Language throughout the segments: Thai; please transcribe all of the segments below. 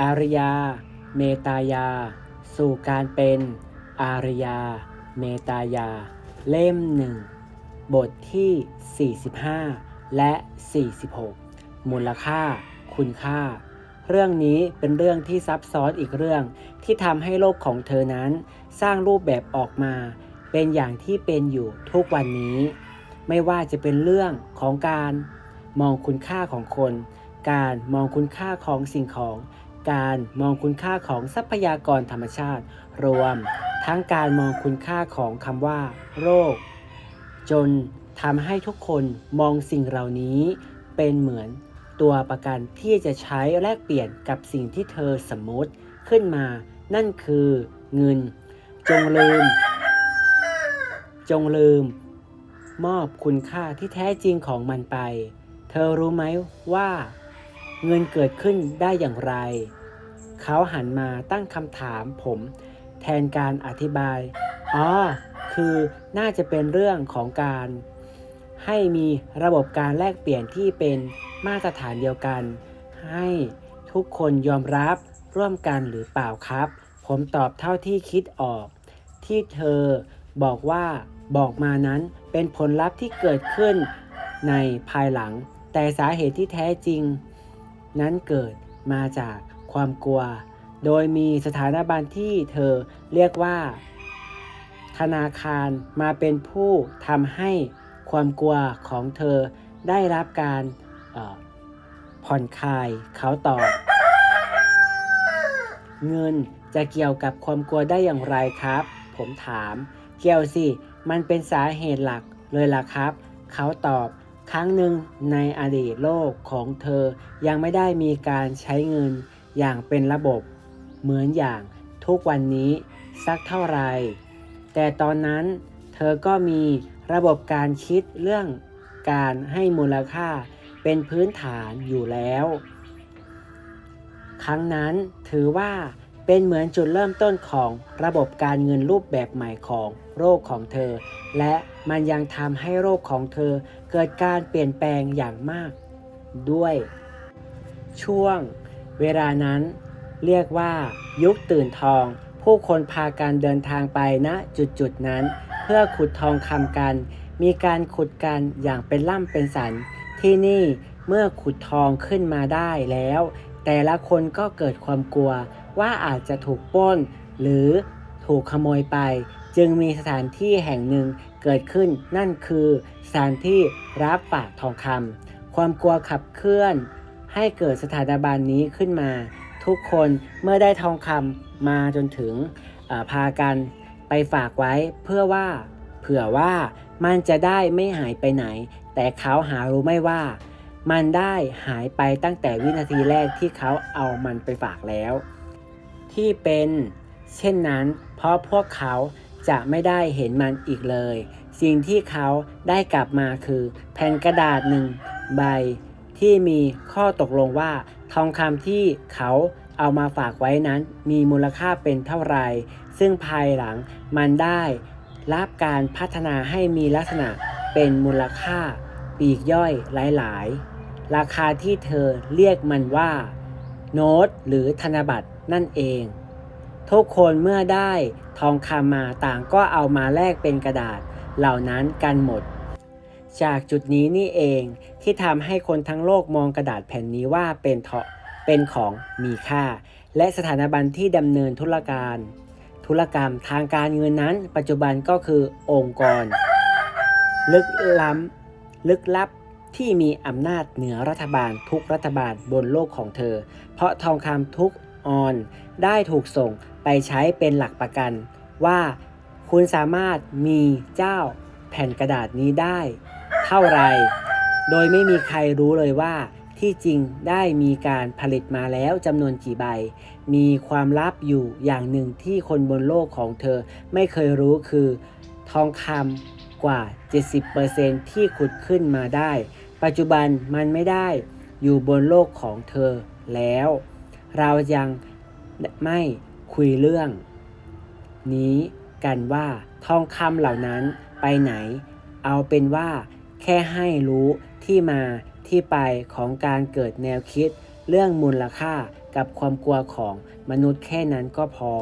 อารยา เมตายา สู่การเป็นอารยา เมตายา เล่มหนึ่งบทที่ 45 และ 46 มูลค่า คุณค่า เรื่องนี้เป็นเรื่องที่ซับซ้อนอีกเรื่องที่ทำให้โลกของเธอนั้น สร้างรูปแบบออกมา เป็นอย่างที่เป็นอยู่ทุกวันนี้ ไม่ว่าจะเป็นเรื่องของการมองคุณค่าของคน การมองคุณค่าของสิ่งของ การมองคุณค่าของทรัพยากรธรรมชาติ รวม ทั้งการมองคุณค่าของคำว่า โรค จนทำให้ทุกคนมองสิ่งเหล่านี้เป็นเหมือนตัวประกันที่จะใช้แลกเปลี่ยนกับสิ่งที่เธอสมมติขึ้นมา นั่นคือเงิน จงลืม จงลืม มอบคุณค่าที่แท้จริงของมันไป เธอรู้ไหมว่า เงินเกิดขึ้นได้อย่างไร เขาหันมาตั้งคำถามผม แทนการอธิบาย อ๋อ คือน่าจะเป็นเรื่องของการ ให้มีระบบการแลกเปลี่ยนที่เป็นมาตรฐานเดียวกัน ให้ทุกคนยอมรับร่วมกันหรือเปล่าครับ ผมตอบเท่าที่คิดออก ที่เธอบอกว่าบอกมานั้นเป็นผลลัพธ์ที่เกิดขึ้นในภายหลัง แต่สาเหตุที่แท้จริง นั้นเกิดมาจากความกลัว โดยมีสถานบันที่เธอเรียกว่า ธนาคารมาเป็นผู้ทำให้ความกลัวของเธอได้รับการผ่อนคลายเขาตอบเงินจะเกี่ยวกับความกลัวได้อย่างไรครับ ผมถาม เกี่ยวสิ มันเป็นสาเหตุหลักเลยล่ะครับ เขาตอบ ครั้งหนึ่งในอดีตโลกของเธอยังไม่ได้มีการใช้เงินอย่างเป็นระบบ เหมือนอย่างทุกวันนี้สักเท่าไหร่ แต่ตอนนั้นเธอก็มีระบบการคิดเรื่องการให้มูลค่าเป็นพื้นฐานอยู่แล้ว ครั้งนั้นถือว่าเป็นเหมือนจุดเริ่มต้นของระบบการเงินรูปแบบใหม่ของโรคของเธอ และ มันยังทำให้โรคของเธอเกิดการเปลี่ยนแปลงอย่างมาก ด้วย ช่วง เวลานั้น เรียกว่ายุคตื่นทอง ผู้คนพากันเดินทางไปณจุดจุดๆนั้น เพื่อขุดทองคำกัน มีการขุดกันอย่างเป็นล่ำเป็นสัน ที่นี่เมื่อขุดทองขึ้นมาได้แล้ว แต่ละคนก็เกิดความกลัวว่าอาจจะถูกป้น หรือถูกขโมยไป จึงมีสถานที่แห่งหนึ่ง เกิดขึ้นนั่นคือสถานที่รับฝากทองคำความกลัวขับเคลื่อน ให้เกิดสถานบันนี้ขึ้นมา ทุกคนเมื่อได้ทองคำมาจนถึงพากันไปฝากไว้เพื่อว่า เผื่อว่ามันจะได้ไม่หายไปไหน แต่เขาหารู้ไม่ว่า มันได้หายไปตั้งแต่วินาทีแรกที่เขาเอามันไปฝากแล้ว ที่เป็นเช่นนั้นเพราะพวกเขา จะไม่ได้เห็นมันอีกเลย สิ่งที่เขาได้กลับมาคือ แผ่นกระดาษหนึ่งใบ ที่มีข้อตกลงว่า ทองคำที่เขาเอามาฝากไว้นั้น มีมูลค่าเป็นเท่าไร ซึ่งภายหลังมันได้รับการพัฒนาให้มีลักษณะเป็นมูลค่าปีกย่อยหลาย ๆ ราคาที่เธอเรียกมันว่า โน้ตหรือธนบัตรนั่นเอง ทุกคนเมื่อได้ทองคำมาต่างก็เอามาแลกเป็นกระดาษเหล่านั้นกันหมด จากจุดนี้นี่เองที่ทำให้คนทั้งโลกมองกระดาษแผ่นนี้ว่าเป็นเถาะเป็นของมีค่า และสถาบันที่ดำเนินธุรการ ธุรกรรมทางการเงินนั้น ปัจจุบันก็คือองค์กร ลึกล้ำลึกลับที่มีอำนาจเหนือรัฐบาลทุกรัฐบาลบนโลกของเธอ เพราะทองคำทุกออนได้ถูกส่ง ไปใช้เป็นหลักประกัน ว่าคุณสามารถมีเจ้าแผ่นกระดาษนี้ได้ เท่าไร โดยไม่มีใครรู้เลยว่าที่จริงได้มีการผลิตมาแล้วจำนวนกี่ใบ มีความลับอยู่อย่างหนึ่งที่คนบนโลกของเธอไม่เคยรู้คือ ทองคำกว่า 70%ที่ขุดขึ้นมาได้ ปัจจุบันมันไม่ได้อยู่บนโลกของเธอแล้ว เรายังไม่ คุยเรื่อง นี้กันว่าทองคำเหล่านั้นไปไหน เอาเป็นว่าแค่ให้รู้ที่มาที่ไปของการเกิดแนวคิด เรื่องมูลค่ากับความกลัวของมนุษย์แค่นั้นก็พอ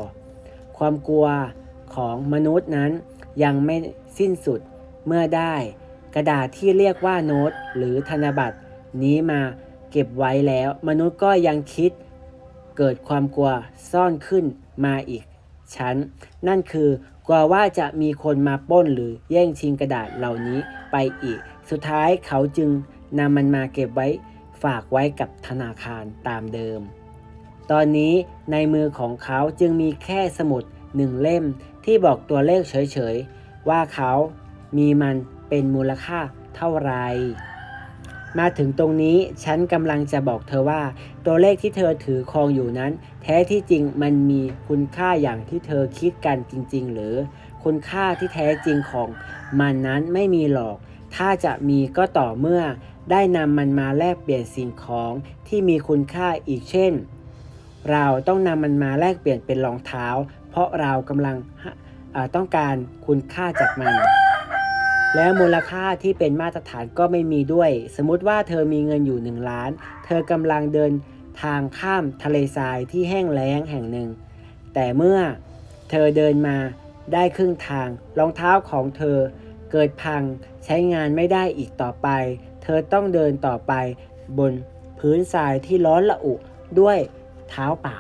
ความกลัวของมนุษย์นั้นยังไม่สิ้นสุดเมื่อได้ กระดาษที่เรียกว่าโน้ตหรือธนบัตร นี้มาเก็บไว้แล้ว มนุษย์ก็ยังคิด เกิดความกลัวซ่อนขึ้น มาอีกชั้น นั่นคือกลัวว่าจะมีคนมาป้นหรือแย่งชิงกระดาษเหล่านี้ไปอีก สุดท้ายเขาจึงนำมันมาเก็บไว้ฝากไว้กับธนาคารตามเดิม ตอนนี้ในมือของเขาจึงมีแค่สมุดหนึ่งเล่มที่บอกตัวเลขเฉยๆ ว่าเขามีมันเป็นมูลค่าเท่าไหร่ มาถึงตรงนี้ฉันกำลังจะบอกเธอว่า ตัวเลขที่เธอถือครองอยู่นั้น แท้ที่จริงมันมีคุณค่าอย่างที่เธอคิดกันจริง ๆ หรือ คุณค่าที่แท้จริงของ มันนั้นไม่มีหรอก ถ้าจะมีก็ต่อเมื่อ ได้นำมันมาแลกเปลี่ยนสิ่งของที่มีคุณค่าอีกเช่น เราต้องนำมันมาแลกเปลี่ยนเป็นรองเท้า เพราะเรากำลังต้องการคุณค่าจากมัน แล้วมูลค่าที่เป็นมาตรฐานก็ไม่มีด้วย สมมุติว่าเธอมีเงินอยู่ 1 ล้าน เธอกำลังเดินทางข้ามทะเลทรายที่แห้งแล้งแห่งหนึ่ง แต่เมื่อเธอเดินมาได้ครึ่งทาง รองเท้าของเธอเกิดพังใช้งานไม่ได้อีกต่อไป เธอต้องเดินต่อไปบนพื้นทรายที่ร้อนละอุด้วยเท้าเปล่า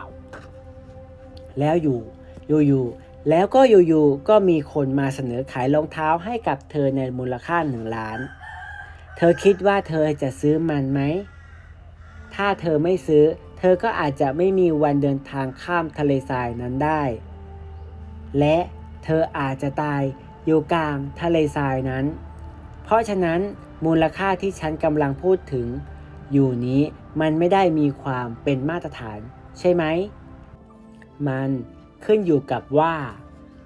แล้วอยู่อยู่ๆ แล้วก็อยู่ๆก็มีคนมาเสนอขายรองเท้าให้กับเธอในมูลค่าหนึ่งล้าน เธอคิดว่าเธอจะซื้อมันไหม ถ้าเธอไม่ซื้อ เธอก็อาจจะไม่มีวันเดินทางข้ามทะเลทรายนั้นได้ และเธออาจจะตายอยู่กลางทะเลทรายนั้น เพราะฉะนั้นมูลค่าที่ฉันกำลังพูดถึง อยู่นี้มันไม่ได้มีความเป็นมาตรฐาน ใช่ไหม มัน ขึ้นอยู่กับว่า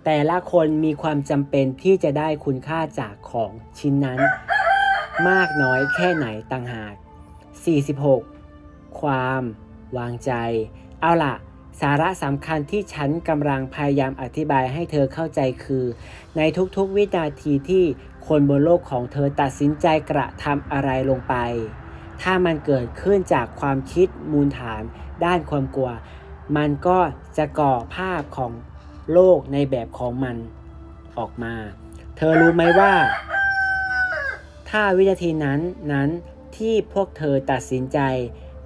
แต่ละคนมีความจำเป็นที่จะได้คุณค่าจากของชิ้นนั้น มากน้อยแค่ไหนต่างหาก 46 ความวางใจ เอาล่ะ สาระสำคัญที่ฉันกำลังพยายามอธิบายให้เธอเข้าใจคือ ในทุกๆวินาทีที่คนบนโลกของเธอตัดสินใจกระทำอะไรลงไป ถ้ามันเกิดขึ้นจากความคิดมูลฐานด้านความกลัว มันก็จะก่อภาพของโลกในแบบของมันออกมา เธอรู้ไหมว่า ถ้าวินาทีนั้นนั้นที่พวกเธอตัดสินใจ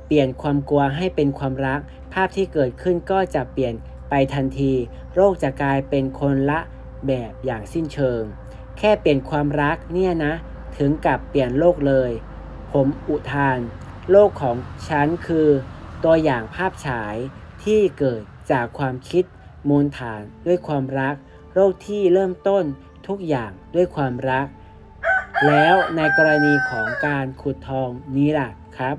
เปลี่ยนความกลัวให้เป็นความรัก ภาพที่เกิดขึ้นก็จะเปลี่ยนไปทันที โลกจะกลายเป็นคนละแบบอย่างสิ้นเชิง แค่เปลี่ยนความรักเนี่ยนะ ถึงกับเปลี่ยนโลกเลย ผมอุทาน โลกของฉันคือ ตัวอย่างภาพฉาย ที่เกิดจากความคิดมูลฐานด้วยความรักโลกที่เริ่มต้นทุกอย่างด้วยความรัก แล้วในกรณีของการขุดทองนี้ล่ะครับ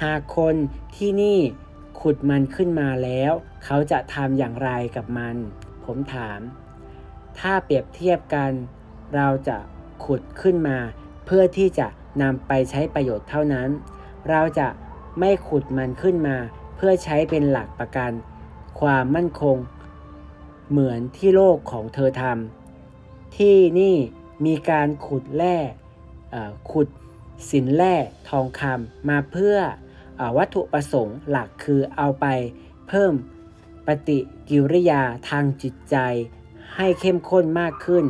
หากคนที่นี่ขุดมันขึ้นมาแล้ว เขาจะทำอย่างไรกับมัน ผมถาม ถ้าเปรียบเทียบกัน เราจะขุดขึ้นมา เพื่อที่จะนำไปใช้ประโยชน์เท่านั้น เราจะไม่ขุดมันขึ้นมา เพื่อใช้เป็นหลักประกันความมั่นคง เหมือนที่โลกของเธอทำที่นี่มีการขุดแร่ขุดสินแร่ทองคำมาเพื่ออวัตถุประสงค์หลักคือเอาไปเพิ่มปฏิกิริยาทางจิตใจให้เข้มข้นมากขึ้น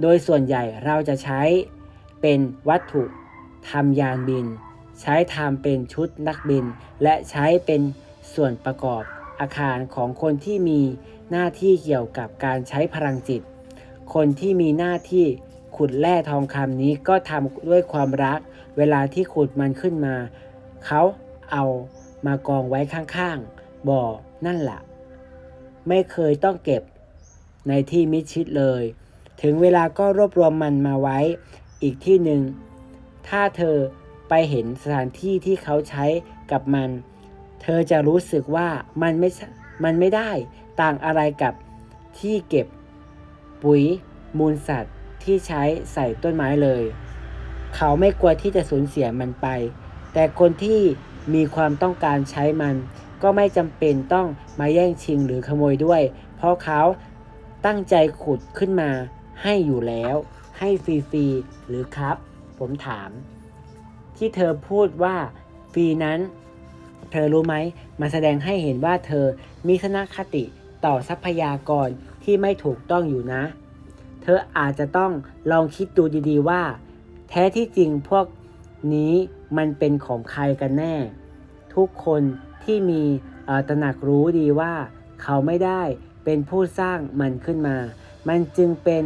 โดยส่วนใหญ่เราจะใช้เป็นวัตถุทำยานบิน ใช้ทำเป็นชุดนักบิน และใช้เป็น ส่วนประกอบอาคารของคนที่มีหน้าที่เกี่ยวกับการใช้พลังจิต คนที่มีหน้าที่ขุดแร่ทองคำนี้ก็ทำด้วยความรัก เวลาที่ขุดมันขึ้นมา เขาเอามากองไว้ข้างๆ บ่อนั่นแหละไม่เคยต้องเก็บในที่มิดชิดเลย ถึงเวลาก็รวบรวมมันมาไว้อีกที่หนึ่ง ถ้าเธอไปเห็นสถานที่ที่เขาใช้กับมัน เธอจะรู้สึกว่ามันไม่มันไม่ได้ต่างอะไรกับที่เก็บปุ๋ยมูลสัตว์ที่ใช้ใส่ต้นไม้เลย เขาไม่กลัวที่จะสูญเสียมันไป แต่คนที่มีความต้องการใช้มัน ก็ไม่จำเป็นต้องมาแย่งชิงหรือขโมยด้วย เพราะเขาตั้งใจขุดขึ้นมาให้อยู่แล้ว ให้ฟรีๆหรือครับ ผมถาม ที่เธอพูดว่าฟรีนั้น เธอรู้ไหมมันแสดงให้เห็นว่าเธอมีทัศนคติต่อทรัพยากรที่ไม่ถูกต้องอยู่นะ เธออาจจะต้องลองคิดดูดีๆว่า แท้ที่จริงพวกนี้มันเป็นของใครกันแน่ ทุกคนที่มีตระหนักรู้ดีว่า เขาไม่ได้เป็นผู้สร้างมันขึ้นมา มันจึงเป็น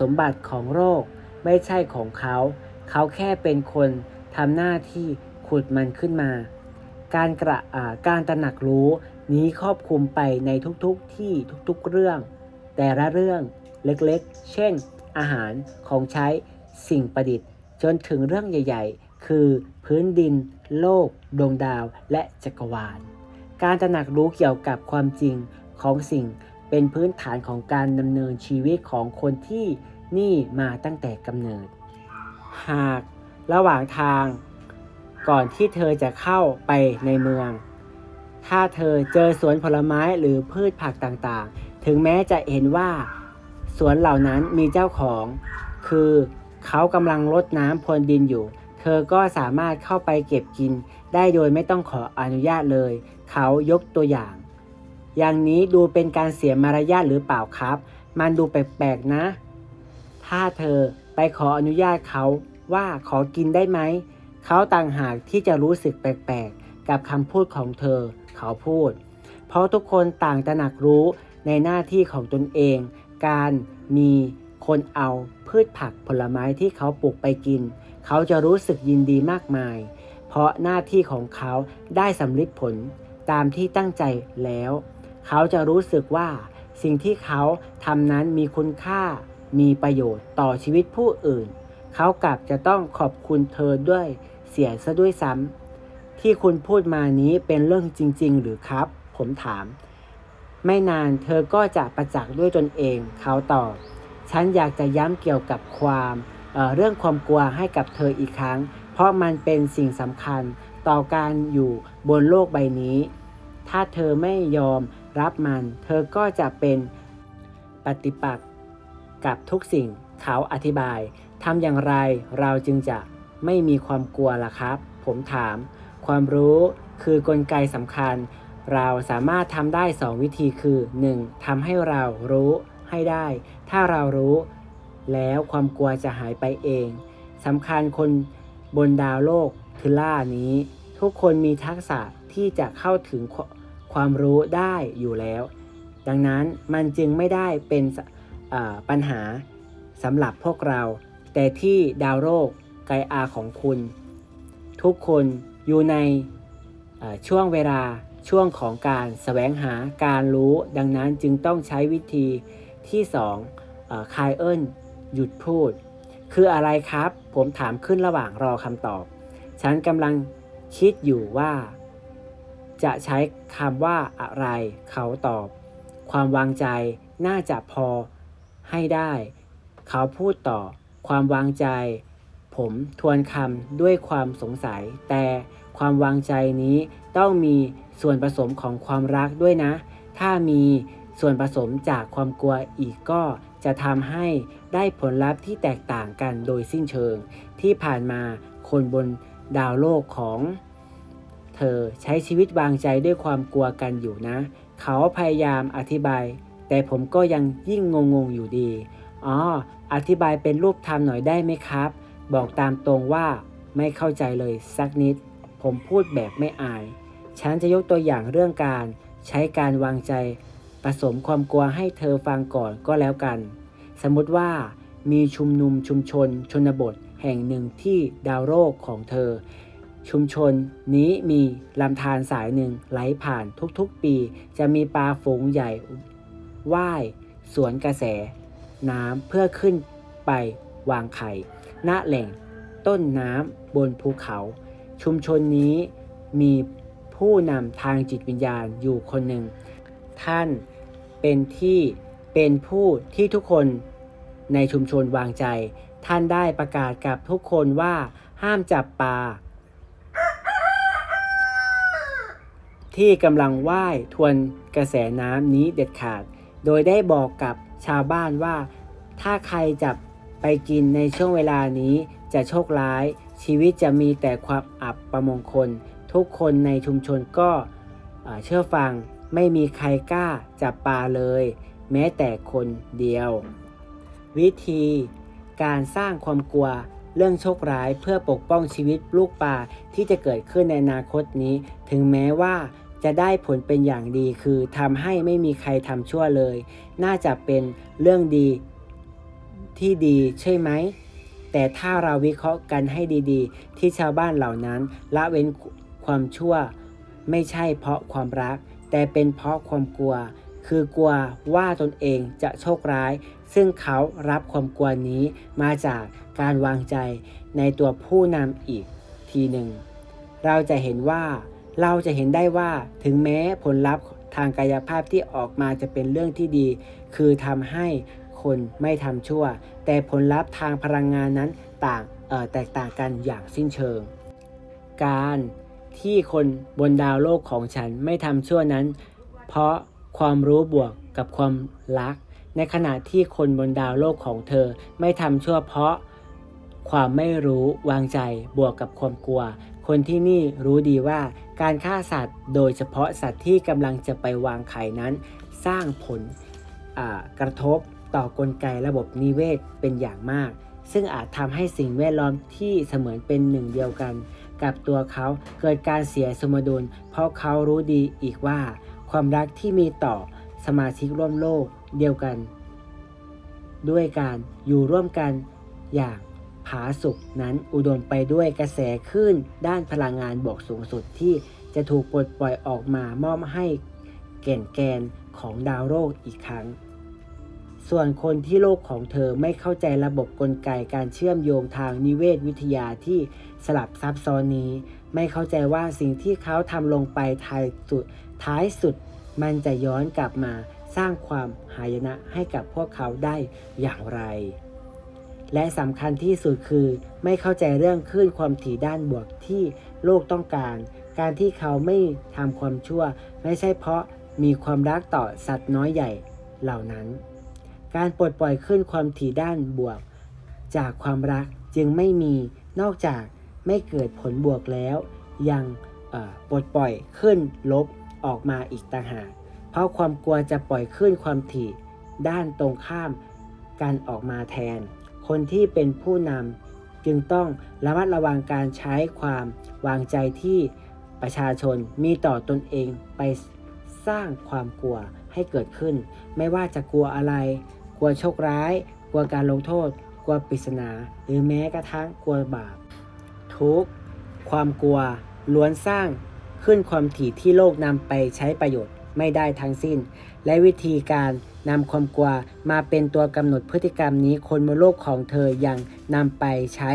สมบัติของโรค ไม่ใช่ของเขา เขาแค่เป็นคนทำหน้าที่ขุดมันขึ้นมา การกระอ่าการตระหนักรู้นี้ครอบคลุมไปในทุกๆที่ทุกๆเรื่อง แต่ละเรื่องเล็กๆ เช่น อาหารของใช้สิ่งประดิษฐ์ จนถึงเรื่องใหญ่ ๆ คือพื้นดิน โลก ดวงดาว และจักรวาล การตระหนักรู้เกี่ยวกับความจริงของสิ่งเป็นพื้นฐานของการดำเนินชีวิตของคนที่นี่มาตั้งแต่กำเนิด หากระหว่างทาง ก่อนที่เธอจะเข้าไปในเมือง ถ้าเธอเจอสวนผลไม้หรือพืชผักต่างๆ ถึงแม้จะเห็นว่า สวนเหล่านั้นมีเจ้าของ คือเขากำลังรดน้ำพรวนดินอยู่ เธอก็สามารถเข้าไปเก็บกิน ได้โดยไม่ต้องขออนุญาตเลย เขายกตัวอย่าง อย่างนี้ดูเป็นการเสียมารยาทหรือเปล่าครับ มันดูแปลกๆนะ ถ้าเธอไปขออนุญาตเขาว่าขอกินได้ไหม เขาต่างหากที่จะรู้สึกแปลกๆ กับคำพูดของเธอ เขาพูด เพราะทุกคนต่างตระหนักรู้ในหน้าที่ของตนเอง การมีคนเอาพืชผักผลไม้ที่เขาปลูกไปกิน เขาจะรู้สึกยินดีมากมาย เพราะหน้าที่ของเขาได้สำลิดผลตามที่ตั้งใจแล้ว เขาจะรู้สึกว่าสิ่งที่เขาทำนั้นมีคุณค่า มีประโยชน์ต่อชีวิตผู้อื่น เขากลับจะต้องขอบคุณเธอด้วยเสียซะด้วยซ้ำที่คุณพูดมานี้เป็นเรื่องจริง ๆ หรือครับ ผมถาม ไม่นานเธอก็จะประจักษ์ด้วยตนเอง เขาตอบฉันอยากจะย้ำเกี่ยวกับความเเรื่องความกลัวให้กับเธออีกครั้ง เพราะมันเป็นสิ่งสำคัญต่อการอยู่บนโลกใบนี้ ถ้าเธอไม่ยอมรับมัน เธอก็จะเป็นปฏิปักษ์กับทุกสิ่งเขาอธิบาย ทำอย่างไรเราจึงจะไม่มีความกลัวล่ะครับ ผมถาม ความรู้คือกลไกสำคัญ เราสามารถทำได้ 2 วิธีคือ 1. ทำให้เรารู้ให้ได้ ถ้าเรารู้ แล้วความกลัวจะหายไปเองสำคัญคนบนดาวโลกคือล่านี้ ทุกคนมีทักษะที่จะเข้าถึงควความรู้ได้อยู่แล้ว ดังนั้นมันจึงไม่ได้เป็นปัญหาสำหรับพวกเรา แต่ที่ดาวโลกไกอาของคุณ ทุกคนอยู่ในช่วงเวลาช่วงของการแสวงหาการรู้ดังนั้นจึงต้องใช้วิธีที่2คายเอิลหยุดพูด คืออะไรครับ ผมถามขึ้นระหว่างรอคำตอบ ฉันกำลังคิดอยู่ว่า จะใช้คำว่าอะไร เขาตอบ ความวางใจน่าจะพอให้ได้ เขาพูดต่อ ความวางใจ ผมทวนคำด้วยความสงสัย แต่ความวางใจนี้ต้องมีส่วนผสมของความรักด้วยนะ ถ้ามีส่วนผสมจากความกลัวอีกก็จะทำให้ได้ผลลัพธ์ที่แตกต่างกันโดยสิ้นเชิง ที่ผ่านมาคนบนดาวโลกของ เธอใช้ชีวิตวางใจด้วยความกลัวกันอยู่นะ เขาพยายามอธิบาย แต่ผมก็ยังยิ่งงงๆอยู่ดี อ๋อ อธิบายเป็นรูปธรรมหน่อยได้ไหมครับ บอกตามตรงว่าไม่เข้าใจเลยสักนิด ผมพูดแบบไม่อาย ฉันจะยกตัวอย่างเรื่องการใช้การวางใจ ผสมความกลัวให้เธอฟังก่อนก็แล้วกัน สมมติว่ามีชุมนุมชุมชนชนบทแห่งหนึ่งที่ดาวโลกของเธอ ชุมชนนี้มีลำธารสายหนึ่งไหลผ่านทุกๆปี จะมีปลาฝูงใหญ่ว่ายสวนกระแส น้ำเพื่อขึ้นไปวางไข่ ณ แหล่งต้นน้ำบนภูเขา ชุมชนนี้มีผู้นำทางจิตวิญญาณอยู่คนหนึ่ง ท่านเป็นที่เป็นผู้ที่ทุกคนในชุมชนวางใจ ท่านได้ประกาศกับทุกคนว่าห้ามจับปลาที่กำลังว่ายทวนกระแสน้ำนี้เด็ดขาด โดยได้บอกกับ ชาวบ้านว่า ถ้าใครจับไปกินในช่วงเวลานี้จะโชคร้าย ชีวิตจะมีแต่ความอับประมงคล ทุกคนในชุมชนก็เชื่อฟังไม่มีใครกล้าจับปลาเลย แม้แต่คนเดียว วิธี การสร้างความกลัวเรื่องโชคร้ายเพื่อปกป้องชีวิตลูกปลาที่จะเกิดขึ้นในอนาคตนี้ ถึงแม้ว่า จะได้ผลเป็นอย่างดีคือทำให้ไม่มีใครทำชั่วเลย น่าจะเป็นเรื่องดีที่ดีใช่ไหม แต่ถ้าเราวิเคราะห์กันให้ดีๆ ที่ชาวบ้านเหล่านั้นละเว้นความชั่ว ไม่ใช่เพราะความรัก แต่เป็นเพราะความกลัว คือกลัวว่าตนเองจะโชคร้าย ซึ่งเขารับความกลัวนี้มาจากการวางใจในตัวผู้นำอีกทีหนึ่ง เราจะเห็นว่า เราจะเห็นได้ว่าถึงแม้ผลลัพธ์ทางกายภาพที่ออกมาจะเป็นเรื่องที่ดี คือทำให้คนไม่ทำชั่ว แต่ผลลัพธ์ทางพลังงานนั้นต่างแตกต่างกันอย่างสิ้นเชิง การที่คนบนดาวโลกของฉันไม่ทำชั่วนั้น เพราะความรู้บวกกับความรัก ในขณะที่คนบนดาวโลกของเธอไม่ทำชั่วเพราะความไม่รู้วางใจบวกกับความกลัว คนที่นี่รู้ดีว่า การฆ่าสัตว์ โดยเฉพาะสัตว์ที่กำลังจะไปวางไข่นั้น สร้างผลกระทบต่อกลไกระบบนิเวศเป็นอย่างมาก ซึ่งอาจทำให้สิ่งแวดล้อมที่เสมือนเป็นหนึ่งเดียวกัน กับตัวเขาเกิดการเสียสมดุล เพราะเขารู้ดีอีกว่า ความรักที่มีต่อสมาชิกร่วมโลกเดียวกัน ด้วยการอยู่ร่วมกันอย่าง ผาสุกนั้นอุดมไปด้วยกระแสคลื่นด้านพลังงานบวกสูงสุดที่จะถูกปลดปล่อยออกมามอบให้แก่นแกนของดาวโลกอีกครั้ง ส่วนคนที่โลกของเธอไม่เข้าใจระบบกลไกการเชื่อมโยงทางนิเวศวิทยาที่สลับซับซ้อนนี้ ไม่เข้าใจว่าสิ่งที่เขาทำลงไปท้ายสุดท้ายสุด มันจะย้อนกลับมาสร้างความหายนะให้กับพวกเขาได้อย่างไร และสำคัญที่สุดคือ ไม่เข้าใจเรื่องคลื่นความถี่ด้านบวกที่โลกต้องการ การที่เขาไม่ทำความชั่ว ไม่ใช่เพราะมีความรักต่อสัตว์น้อยใหญ่เหล่านั้น การปลดปล่อยขึ้นความถี่ด้านบวก จากความรักจึงไม่มีนอกจากไม่เกิดผลบวกแล้ว ยังปลดปล่อยขึ้นลบออกมาอีกต่างหากเพราะความกลัวจะปล่อยขึ้นความถี่ด้านตรงข้ามกันออกมาแทน คนที่เป็นผู้นำจึงต้องระมัดระวังการใช้ความวางใจที่ประชาชนมีต่อตนเองไปสร้างความกลัวให้เกิดขึ้น ไม่ว่าจะกลัวอะไร กลัวโชคร้าย กลัวการลงโทษ กลัวปริศนา หรือแม้กระทั่งกลัวบาป ทุกความกลัวล้วนสร้างขึ้นความถี่ที่โลกนำไปใช้ประโยชน์ ไม่ได้ทั้งสิ้น และวิธีการนำความกลัวมาเป็นตัวกำหนดพฤติกรรมนี้คนบนโลกของเธอยังนำไปใช้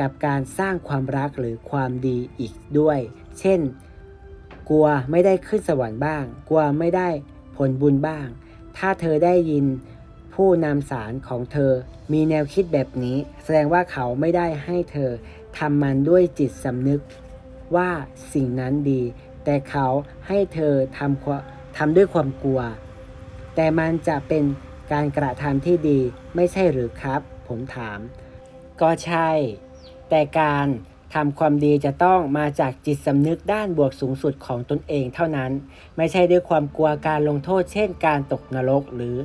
กับการสร้างความรักหรือความดีอีกด้วย เช่น กลัวไม่ได้ขึ้นสวรรค์บ้าง กลัวไม่ได้ผลบุญบ้าง ถ้าเธอได้ยินผู้นำสารของเธอมีแนวคิดแบบนี้ แสดงว่าเขาไม่ได้ให้เธอทำมันด้วยจิตสำนึกว่าสิ่งนั้นดี แต่เขาให้เธอทำความ ทำด้วยความกลัว แต่มันจะเป็นการกระทำที่ดีไม่ใช่หรือครับ ผมถาม ก็ใช่ แต่การทำความดีจะต้องมาจากจิตสำนึกด้านบวกสูงสุดของตนเองเท่านั้น ไม่ใช่ด้วยความกลัวการลงโทษ เช่น การตกนรกหรือ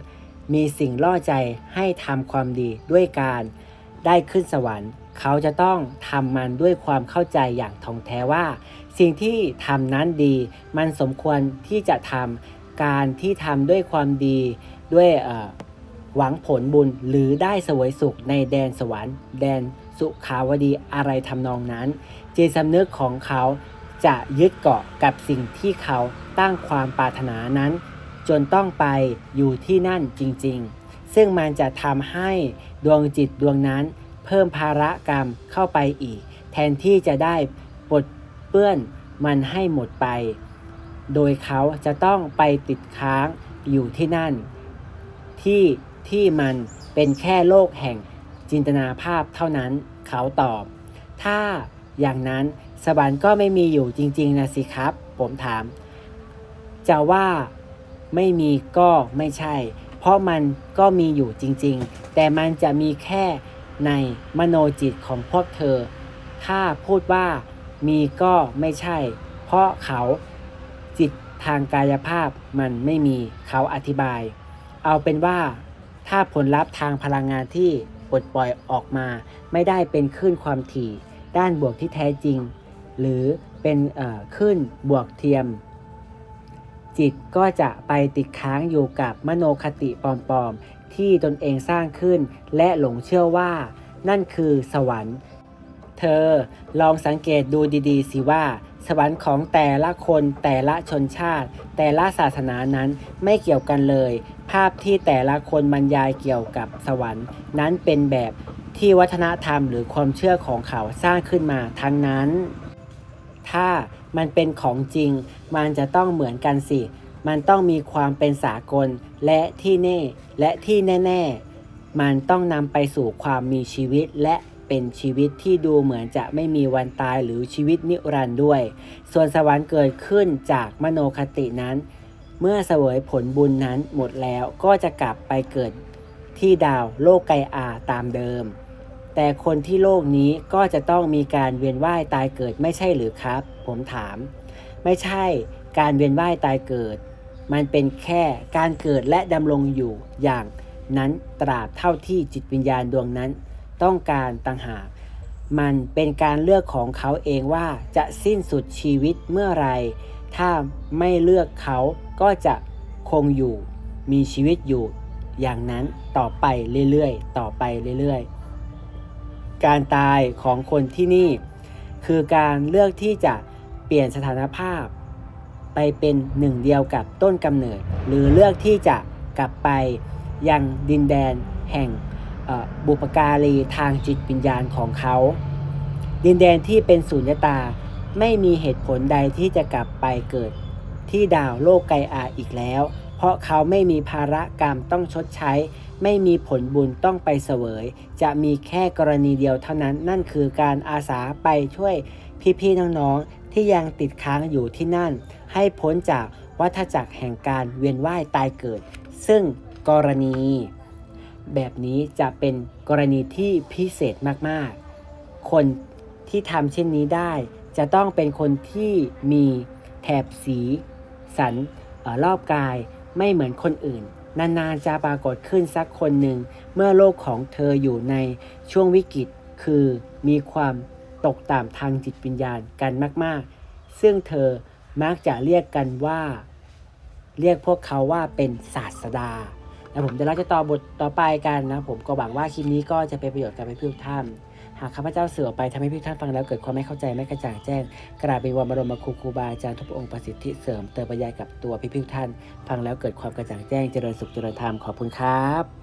มีสิ่งล่อใจให้ทำความดีด้วยการได้ขึ้นสวรรค์ เขาจะต้องทำมันด้วยความเข้าใจอย่างท่องแท้ว่า สิ่งที่ทำนั้นดี มันสมควรที่จะทำการที่ทำด้วยความดีด้วยหวังผลบุญหรือได้สวยสุขในแดนสวรรค์ แดนสุขาวดีอะไรทำนองนั้นจิตสำนึกของเขาจะยึดเกาะกับสิ่งที่เขาตั้งความปรารถนานั้น จนต้องไปอยู่ที่นั่นจริงๆ ซึ่งมันจะทำให้ดวงจิตดวงนั้น เพิ่มภาระกรรมเข้าไปอีก แทนที่จะได้ปลด เปื้อนมันให้หมดไป โดยเขาจะต้องไปติดค้างอยู่ที่นั่น ที่ที่มันเป็นแค่โลกแห่งจินตนาภาพเท่านั้นเขาตอบ ถ้าอย่างนั้นสวรรค์ก็ไม่มีอยู่จริง ๆนะสิครับ ผมถาม จะว่าไม่มีก็ไม่ใช่ เพราะมันก็มีอยู่จริง ๆ แต่มันจะมีแค่ในมโนจิตของพวกเธอ ถ้าพูดว่า มีก็ไม่ใช่ เพราะเขาจิตทางกายภาพมันไม่มีเขาอธิบาย เอาเป็นว่าถ้าผลลัพธ์ทางพลังงานที่ปลดปล่อยออกมา ไม่ได้เป็นคลื่นความถี่ ด้านบวกที่แท้จริง หรือเป็นเอ่อคลื่นบวกเทียม จิตก็จะไปติดค้างอยู่กับมโนคติปลอมๆที่ตนเองสร้างขึ้น และหลงเชื่อว่า นั่นคือสวรรค์ เธอลองสังเกตดูดีๆ สิว่า สวรรค์ของแต่ละคนแต่ละชนชาติ แต่ละศาสนานั้นไม่เกี่ยวกันเลย ภาพที่แต่ละคนบรรยายเกี่ยวกับสวรรค์ นั้นเป็นแบบที่วัฒนธรรมหรือความเชื่อของเขาสร้างขึ้นมาทั้งนั้น ถ้ามันเป็นของจริง มันจะต้องเหมือนกันสิ มันต้องมีความเป็นสากลและที่แน่ และที่แน่ ๆ มันต้องนำไปสู่ความมีชีวิตและ เป็นชีวิตที่ดูเหมือนจะไม่มีวันตายหรือชีวิตนิรันดร์ด้วย ส่วนสวรรค์เกิดขึ้นจากมโนคตินั้น เมื่อเสวยผลบุญนั้นหมดแล้วก็จะกลับไปเกิดที่ดาวโลกไกอาตามเดิม แต่คนที่โลกนี้ก็จะต้องมีการเวียนว่ายตายเกิดไม่ใช่หรือครับ ผมถาม ไม่ใช่การเวียนว่ายตายเกิด มันเป็นแค่การเกิดและดำรงอยู่อย่างนั้นตราบเท่าที่จิตวิญญาณดวงนั้น ต้องการต่างหากมันเป็นการเลือกของเขาเองว่าจะสิ้นสุดชีวิตเมื่อไร ถ้าไม่เลือกเขาก็จะคงอยู่ มีชีวิตอยู่ อย่างนั้นต่อไปเรื่อยๆ ต่อไปเรื่อยๆ การตายของคนที่นี่ คือการเลือกที่จะเปลี่ยนสถานภาพ ไปเป็นหนึ่งเดียวกับต้นกำเนิด หรือเลือกที่จะกลับไปยังดินแดนแห่ง บุปการีทางจิตวิญญาณของเขา ดินแดนที่เป็นสุญญตาไม่มีเหตุผลใดที่จะกลับไปเกิดที่ดาวโลกไกอาอีกแล้ว เพราะเขาไม่มีภาระกรรมต้องชดใช้ ไม่มีผลบุญต้องไปเสวย จะมีแค่กรณีเดียวเท่านั้นนั่นคือการอาสาไปช่วยพี่ๆน้องๆที่ยังติดค้างอยู่ที่นั่น ให้พ้นจากวัฏจักรแห่งการเวียนว่ายตายเกิด ซึ่งกรณี แบบนี้จะเป็นกรณีที่พิเศษมากๆ คนที่ทำเช่นนี้ได้จะต้องเป็นคนที่มีแถบสี สันออรอบกายไม่เหมือนคนอื่น นานๆจะปรากฏขึ้นสักคนหนึ่ง เมื่อโลกของเธออยู่ในช่วงวิกฤตคือมีความตกต่ำทางจิตวิญญาณกันมากๆ ซึ่งเธอมักจะเรียกกันว่า เรียกพวกเขาว่าเป็นศาสดา แล้วผมจะเราจะต่อบทต่อไปกันนะผมก็หวังว่าคลิปนี้ก็จะเป็นประโยชน์กับพี่ทุกท่านหากข้าพเจ้าเสืออไปทำให้พี่ท่านฟังแล้วเกิดความไม่เข้าใจไม่กระจ่างแจ้ง กราบเป็นวามรมครูครูบาอาจารย์ทุกองค์ประสิทธิเสริมเติมปัญญากับตัวพี่พิทุกท่าน ฟังแล้วเกิดความกระจ่างแจ้งเจริญสุขเจริญธรรมขอบคุณครับ